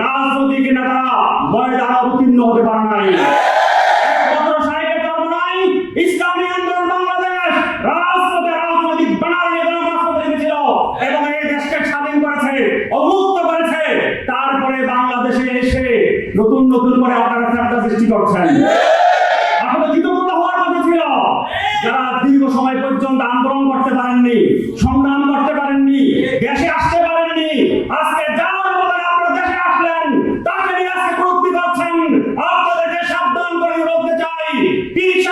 রাজনৈতিক নেতা উত্তীর্ণ হতে পারে নাই। তারপরে বাংলাদেশে এসে নতুন নতুন হওয়ার ছিল। যারা সময় পর্যন্ত আন্দোলন করতে পারেননি, সংগ্রাম করতে পারেননি, দেশে আসতে Be